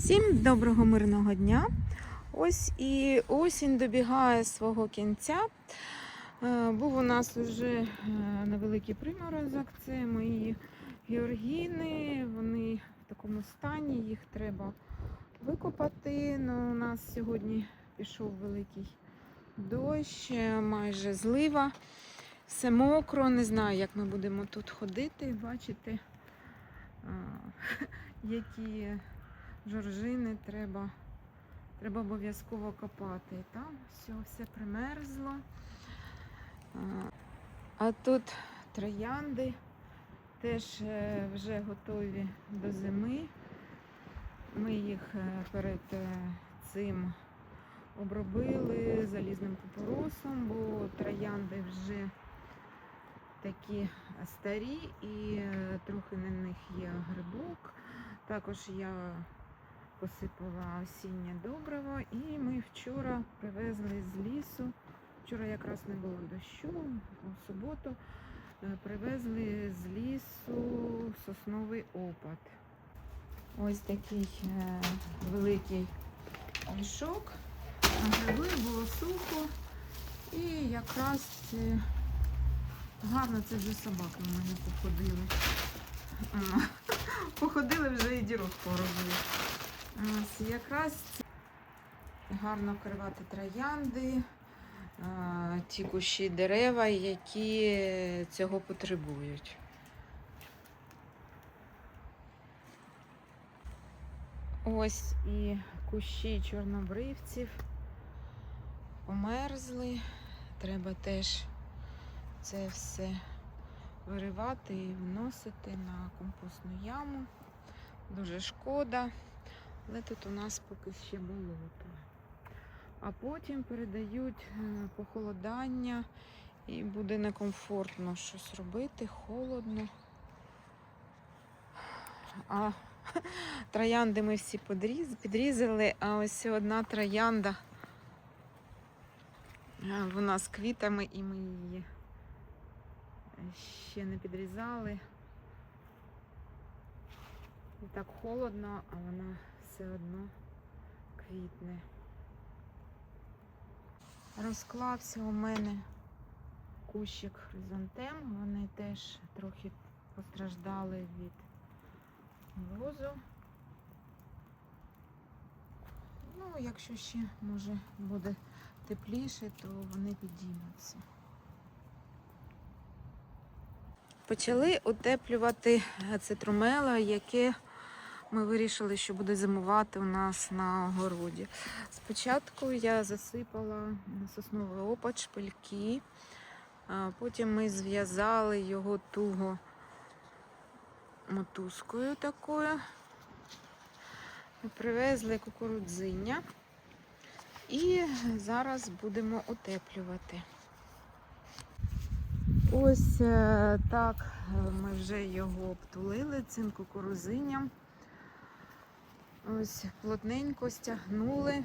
Всім доброго мирного дня. Ось і осінь добігає свого кінця. Е, Був у нас вже невеликий приморозок. Це мої георгіни. Вони в такому стані, їх треба викопати. Ну, у нас сьогодні пішов великий дощ, е, майже злива. Все мокро, не знаю, як ми будемо тут ходити. Бачите, які жоржини треба, треба обов'язково копати. Там все, все примерзло. А, тут троянди теж е, вже готові до зими. Ми їх е, перед е, цим обробили залізним купоросом, бо троянди вже такі старі і трохи на них є грибок. Також я посипала осіннє добриво і ми вчора привезли з лісу. Вчора якраз не було дощу, у суботу е, привезли з лісу сосновий опад. Ось такий е, великий мішок. Гриби було сухо. І якраз це гарно це вже собаки в мене походили. Походили вже і дірок поробили. Якраз гарно вкривати троянди, ті кущі дерева, які цього потребують. Ось і кущі чорнобривців померзли. Треба теж це все виривати і вносити на компостну яму. Дуже шкода, але тут у нас поки ще болото. А потім передають е, похолодання і буде некомфортно щось робити, холодно. А троянди ми всі підрізали, а ось одна троянда. е, Вона з квітами і ми її ще не підрізали. І так холодно, а вона все одно квітне. Розклався у мене кущик хризантем. Вони теж трохи постраждали від морозу. Ну, якщо ще може буде тепліше, то вони підіймуться. Почали утеплювати цитрумело, яке ми вирішили, що буде зимувати у нас на огороді. Спочатку я засипала сосновий опад, шпильки, потім ми зв'язали його туго мотузкою такою. Привезли кукурудзиння і зараз будемо утеплювати. Ось е, так ми вже його обтулили цим кукурузинням. Ось плотненько стягнули.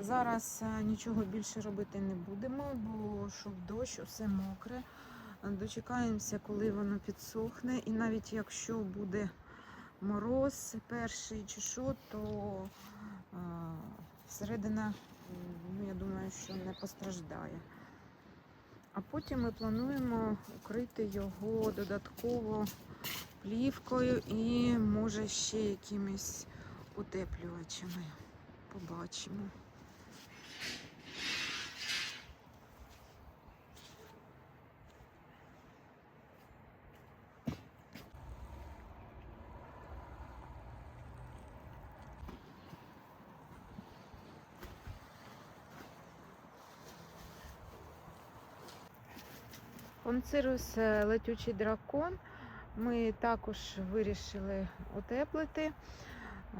Зараз е, нічого більше робити не будемо, бо щоб дощ, усе мокре. Дочекаємося, коли воно підсохне. І навіть якщо буде мороз перший чи що, то е, середина, ну, я думаю, що не постраждає. А потім ми плануємо укрити його додатково плівкою і може ще якимись утеплювачами. Побачимо. Концирус е, летючий дракон. Ми також вирішили утеплити.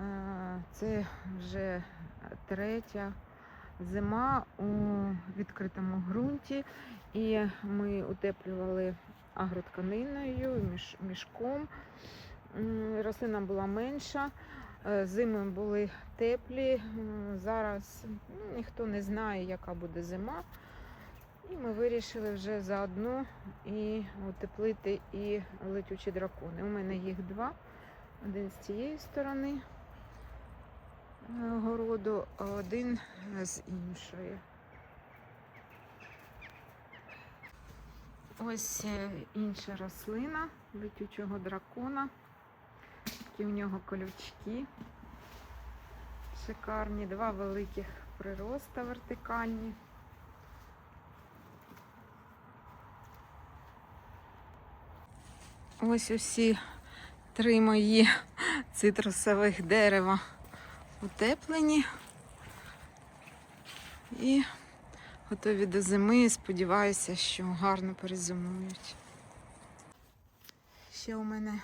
Е, Це вже третя зима у відкритому ґрунті. І ми утеплювали агротканиною, міш- мішком. Рослина була менша, е, зими були теплі. Зараз ну, ніхто не знає, яка буде зима. І ми вирішили вже заодно і утеплити і летючі дракони. У мене їх два. Один з цієї сторони, городу, а один з іншої. Ось е, інша рослина летючого дракона. Такі у нього колючки. Шикарні, два великих прироста вертикальні. Ось усі три мої цитрусових дерева утеплені і готові до зими. Сподіваюся, що гарно перезимують. Ще у мене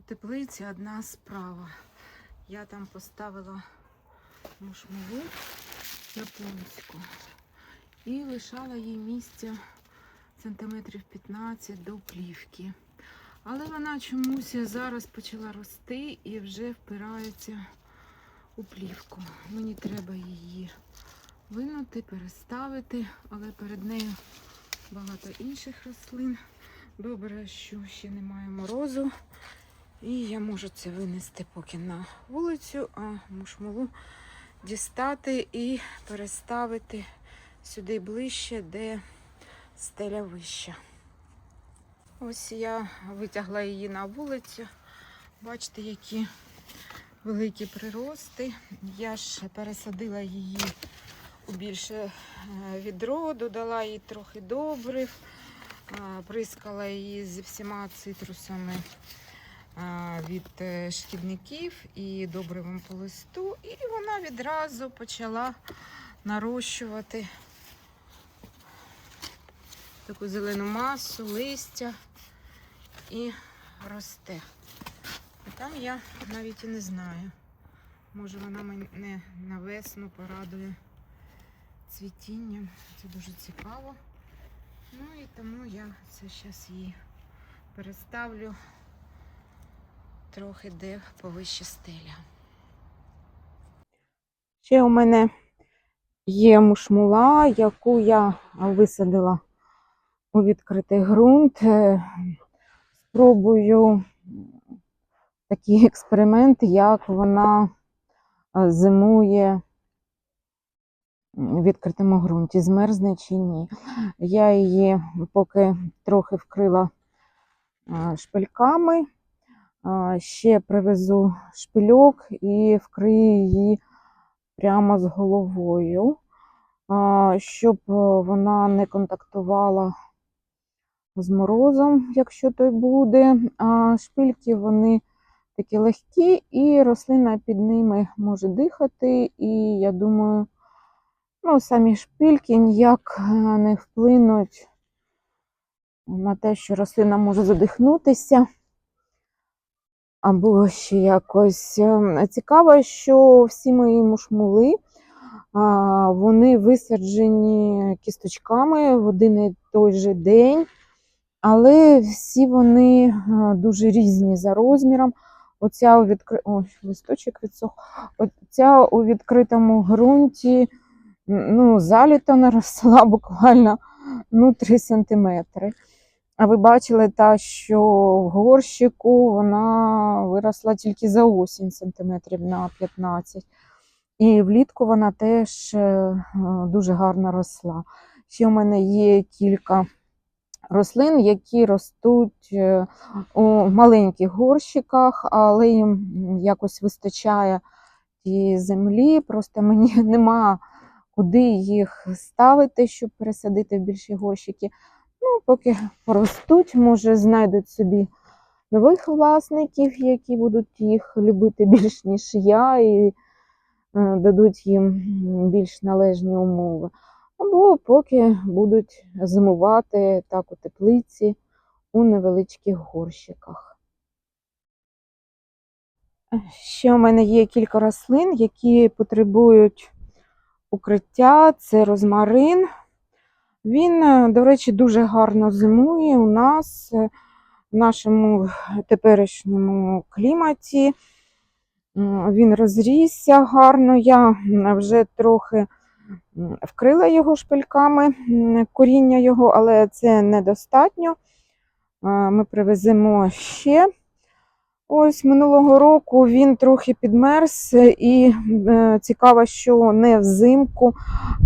у теплиці одна справа. Я там поставила мушмулу японську і лишала їй місця сантиметрів 15 до плівки. Але вона чомусь зараз почала рости і вже впирається у плівку. Мені треба її винути, переставити, але перед нею багато інших рослин. Добре, що ще немає морозу. І я можу це винести поки на вулицю, а мушмулу дістати і переставити сюди ближче, де стеля вища. Ось я витягла її на вулицю. Бачите, які великі прирости. Я ж пересадила її у більше е, відро, додала їй трохи добрив, е, прискала її зі всіма цитрусами е, від шкідників і добривом по листу. І вона відразу почала нарощувати таку зелену масу, листя і росте. Там я навіть і не знаю. Може вона мене на весну порадує цвітінням. Це дуже цікаво. Ну і тому я це зараз її переставлю трохи де повище стеля. Ще у мене є мушмула, яку я висадила у відкритий ґрунт. Е, Спробую такий експеримент, як вона е, зимує в відкритому ґрунті, змерзне чи ні. Я її поки трохи вкрила е, шпильками, Е, ще привезу шпильок і вкрию її прямо з головою, щоб вона не контактувала з морозом, якщо той буде. А шпильки вони такі легкі, і рослина під ними може дихати. І я думаю, ну, самі шпильки ніяк е, не вплинуть на те, що рослина може задихнутися. Або ще якось Ем, цікаво, що всі мої мушмули вони висаджені кісточками в один і той же день, але всі вони е, дуже різні за розміром. Оця у відкри... Ой, листочок відсох. Оця у відкритому ґрунті ну, заліто наросла буквально ну, 3 сантиметри. А ви бачили та, що в горщику вона виросла тільки за осінь сантиметрів на 15. І влітку вона теж е, дуже гарно росла. Ще у мене є кілька рослин, які ростуть е, у маленьких горщиках, але їм якось вистачає тієї землі. Просто мені нема куди їх ставити, щоб пересадити в більші горщики. Ну, поки поростуть, може, знайдуть собі нових власників, які будуть їх любити більш, ніж я, і е, дадуть їм більш належні умови. Або поки будуть зимувати так у теплиці у невеличких горщиках. Ще у мене є кілька рослин, які потребують укриття. Це розмарин. Він, е, до речі, дуже гарно зимує у нас е, в нашому теперішньому кліматі. Він розрісся гарно. Я вже трохи вкрила його шпильками, коріння його, але це недостатньо. Е, Ми привеземо ще. Ось минулого року він трохи підмерз, і е, цікаво, що не взимку,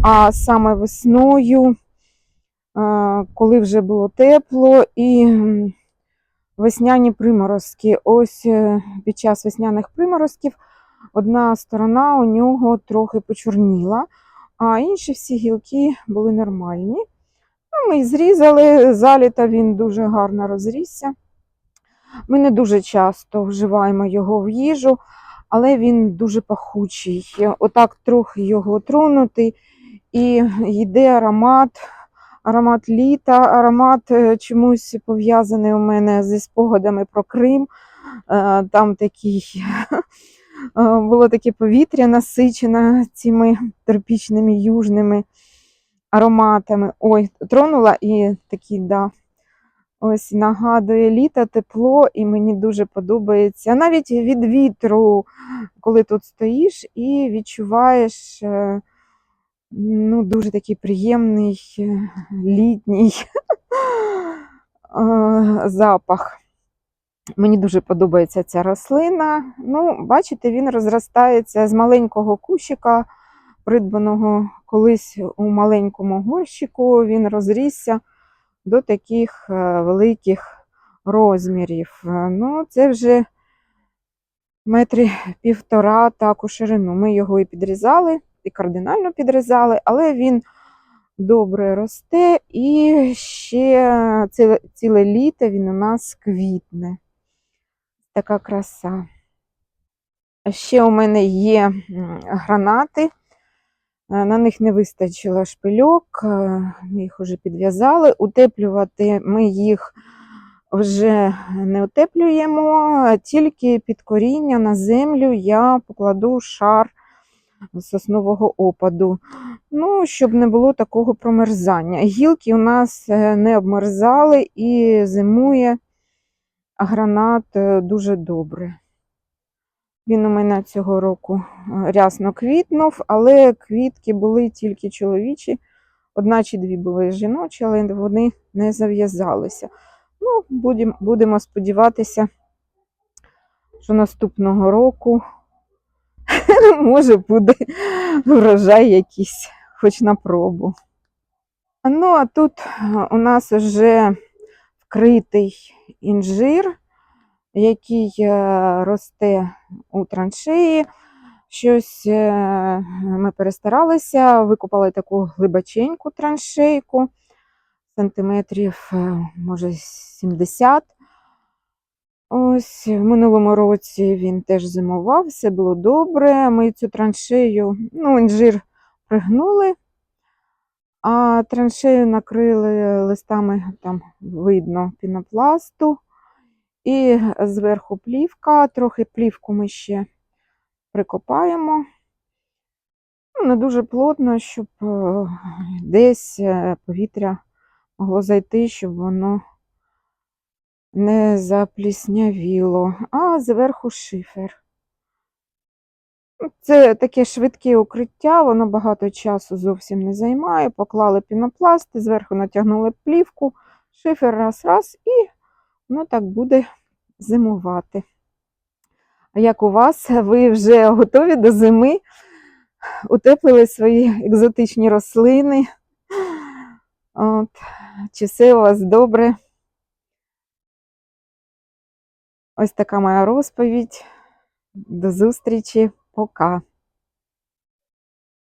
а саме весною, е, коли вже було тепло, і весняні приморозки. Ось під час весняних приморозків одна сторона у нього трохи почорніла, а інші всі гілки були нормальні. Ну, Ми зрізали, заліта він дуже гарно розрісся. Ми не дуже часто вживаємо його в їжу, але він дуже пахучий. Отак трохи його тронути, і йде аромат, аромат літа, аромат е, чомусь пов'язаний у мене зі спогадами про Крим. Е, Там такий, було таке повітря насичене цими тропічними южними ароматами. Ой, тронула і такий, да. Ось нагадує літо, тепло, і мені дуже подобається. Навіть від вітру, коли тут стоїш і відчуваєш е, ну, дуже такий приємний е, літній е, запах. Мені дуже подобається ця рослина. Ну, бачите, він розростається з маленького кущика, придбаного колись у маленькому горщику. Він розрісся до таких е, великих розмірів. Ну, це вже метрі півтора так у ширину. Ми його і підрізали, і кардинально підрізали, але він добре росте і ще ціле, ціле літо він у нас квітне. Така краса. Ще у мене є гранати. Е, На них не вистачило шпильок, е, ми їх вже підв'язали. Утеплювати ми їх вже не утеплюємо, тільки під коріння на землю я покладу шар соснового опаду. Ну, щоб не було такого промерзання. Гілки у нас е, не обмерзали і зимує гранат е, дуже добре. Він у мене цього року е, рясно квітнув, але квітки були тільки чоловічі. Одна чи дві були жіночі, але вони не зав'язалися. Ну, будем, будемо сподіватися, що наступного року може буде врожай якийсь, хоч на пробу. Ну, а тут е, у нас вже вкритий інжир, який е, росте у траншеї. Щось е, ми перестаралися, викопали таку глибоченьку траншейку, сантиметрів, е, може, 70. Ось в минулому році він теж зимував, все було добре. Ми цю траншею, ну, інжир пригнули, а траншею накрили листами, там видно пінопласту. І зверху плівка, трохи плівку ми ще прикопаємо. Ну, не дуже плотно, щоб е, десь е, повітря могло зайти, щоб воно не запліснявіло, а зверху шифер. Це таке швидке укриття, воно багато часу зовсім не займає. Поклали пінопласт, зверху натягнули плівку, шифер раз-раз, і воно так буде зимувати. А як у вас? Ви вже готові до зими? Утеплили свої екзотичні рослини? От. Чи все у вас добре? Ось така моя розповідь. До зустрічі. Пока.